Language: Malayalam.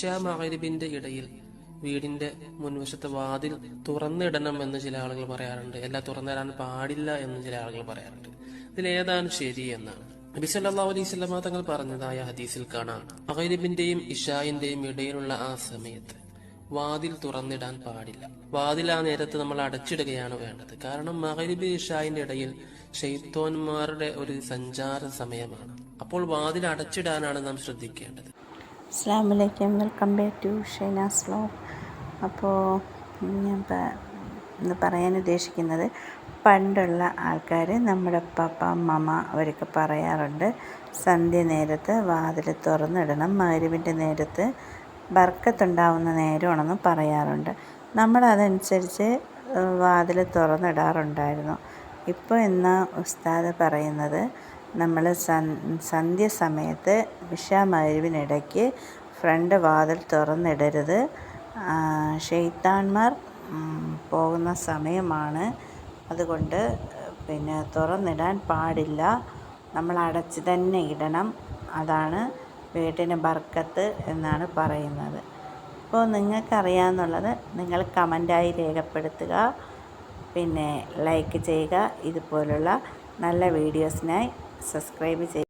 ഇഷാ മകരിബിന്റെ ഇടയിൽ വീടിന്റെ മുൻവശത്തെ വാതിൽ തുറന്നിടണം എന്ന് ചില ആളുകൾ പറയാറുണ്ട്. അല്ല തുറന്നിടാൻ പാടില്ല എന്ന് ചില ആളുകൾ പറയാറുണ്ട്. ഇതിലേതാണ് ശരി എന്നാണ് നബി സല്ലല്ലാഹു അലൈഹി വസല്ലമ തങ്ങൾ പറഞ്ഞതായ ഹദീസിൽ കാണാം. മകരിബിന്റെയും ഇഷായിന്റെയും ഇടയിലുള്ള ആ സമയത്ത് വാതിൽ തുറന്നിടാൻ പാടില്ല. വാതിൽ ആ നേരത്ത് നമ്മൾ അടച്ചിടുകയാണ് വേണ്ടത്. കാരണം മകരിബ് ഇഷായിന്റെ ഇടയിൽ ഷെയ്ത്തോന്മാരുടെ ഒരു സഞ്ചാര സമയമാണ്. അപ്പോൾ വാതിൽ അടച്ചിടാനാണ് നാം ശ്രദ്ധിക്കേണ്ടത്. അസ്സാം വലൈക്കും welcome back to Shainas law അപ്പോൾ ഞാൻ ഇന്ന് പറയാൻ ഉദ്ദേശിക്കുന്നത് പണ്ടുള്ള ആൾക്കാർ നമ്മുടെ പപ്പ മമ അവരൊക്കെ പറയാറുണ്ട് സന്ധ്യ നേരത്ത് വാതിൽ തുറന്നിടണം മരുവിന്റെ നേരത്ത് ബർക്കത്തുണ്ടാവുന്ന നേരമാണെന്ന് പറയാറുണ്ട്. നമ്മളതനുസരിച്ച് വാതിൽ തുറന്നിടാറുണ്ടായിരുന്നു. ഇപ്പോൾ എന്നാ ഉസ്താദ് പറയുന്നത് നമ്മൾ സന്ധ്യ സമയത്ത് വിഷാമരുവിനിടയ്ക്ക് ഫ്രണ്ട് വാതിൽ തുറന്നിടരുത്. ഷെയ്ത്താൻമാർ പോകുന്ന സമയമാണ്. അതുകൊണ്ട് പിന്നെ തുറന്നിടാൻ പാടില്ല. നമ്മൾ അടച്ച് തന്നെ ഇടണം. അതാണ് വീട്ടിന് ബർക്കത്ത് എന്നാണ് പറയുന്നത്. അപ്പോൾ നിങ്ങൾക്കറിയാമെന്നുള്ളത് നിങ്ങൾ കമന്റായി രേഖപ്പെടുത്തുക. പിന്നെ ലൈക്ക് ചെയ്യുക. ഇതുപോലുള്ള നല്ല വീഡിയോസിനായി സബ്സ്ക്രൈബ് ചെയ്യുക.